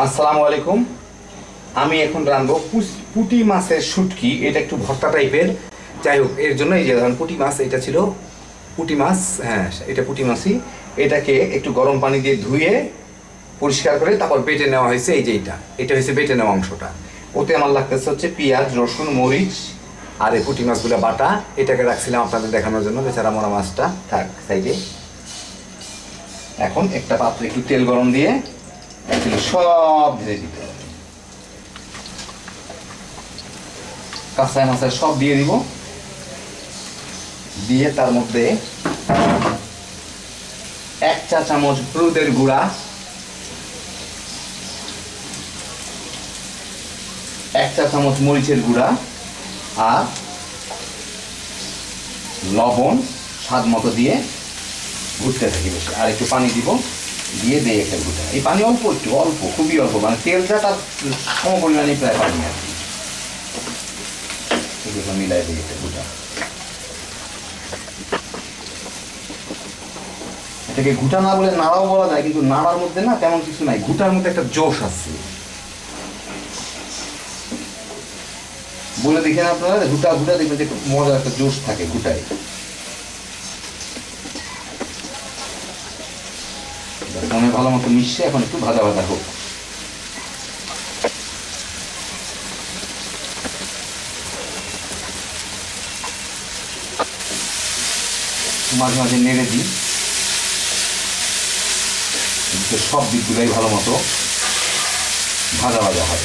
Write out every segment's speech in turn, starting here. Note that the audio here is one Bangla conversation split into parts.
আসসালামু আলাইকুম। আমি এখন রাঁধবো পুস- পুঁটি মাছের শুটকি। এটা একটু ভর্তা টাইপের। যাই হোক, এর জন্য এই যে ধরেন পুঁটি মাছ, এটা ছিল পুঁটি মাছ। হ্যাঁ এটা পুঁটি মাছই। এটাকে একটু গরম পানি দিয়ে ধুয়ে পরিষ্কার করে তারপর বেটে নেওয়া হয়েছে এই যে এটা। এটা হয়েছে বেটে নেওয়া অংশটা। ওতে আমার লাগতেছে হচ্ছে পেঁয়াজ, রসুন, মরিচ আর এই পুটি মাছগুলো বাটা। এটাকে রাখছিলাম আপনাদের দেখানোর জন্য, বেচারা মরা মাছটা থাক, সাইডে। এখন একটা পাত্রে একটু তেল গরম দিয়ে এগুলো সব দিয়ে দিতে হবে। কাঁচায় মাছায় সব দিয়ে দিব। দিয়ে তার মধ্যে এক চা চামচ হলুদের গুঁড়া, এক চা চামচ মরিচের গুঁড়া আর লবণ স্বাদ মতো দিয়ে ঘুরতে থাকি বেশি। আর একটু পানি দিব। দিয়ে দিয়ে একটা এই পানি অল্প একটু, অল্প, খুবই অল্প মানে তেলটা তার সম পরিমাণে প্রায় পানি আর কি। মিলাই এটাকে ঘুটা না বলে নাড়াও বলা যায়, কিন্তু নাড়ার মধ্যে না তেমন কিছু নাই ঘুটার মধ্যে একটা জোশ আছে। বলে দেখেন আপনারা ঘুটা ঘুটা দেখবেন যে মজার একটা জোশ থাকে ঘুটায় মনে ভালো মতো মিশছে, এখন একটু ভাজা ভাজা হোক। মাঝে মাঝে নেড়ে দিই। সব দিকগুলোই ভালো মতো ভাজা ভাজা হয়।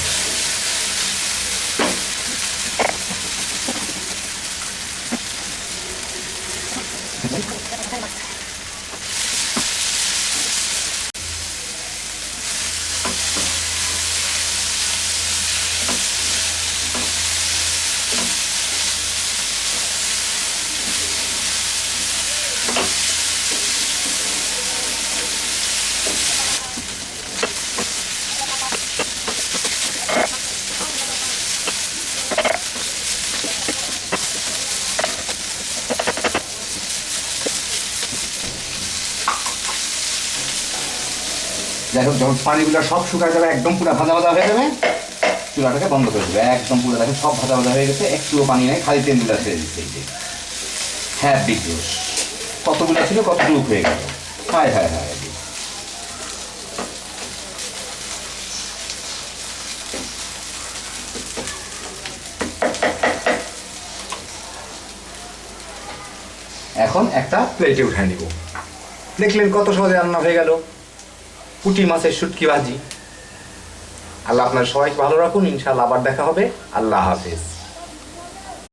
হোক, যখন পানিগুলো সব শুকায় যাবে, একদম পুরো ভাজা ভাজা হয়ে যাবে, চুলাটাকে বন্ধ করে দেবে। একদম পুরো দেখেন, সব ভাজা ভাজা হয়ে গেছে, একটুও পানি নেই, খালি তেলগুলো ছেড়ে দিচ্ছে এই যে হ্যাঁ বিগ কতগুলো ছিল, কতটুকু হয়ে গেল? হায় হায় হায় এখন একটা প্লেটে উঠায় নিব। দেখলেন কত সহজে রান্না হয়ে গেল। পুঁটি মাছের শুটকি ভাজি। আল্লাহ আপনার সবাইকে ভালো রাখুন, ইনশাআল্লাহ আবার দেখা হবে। আল্লাহ হাফেজ।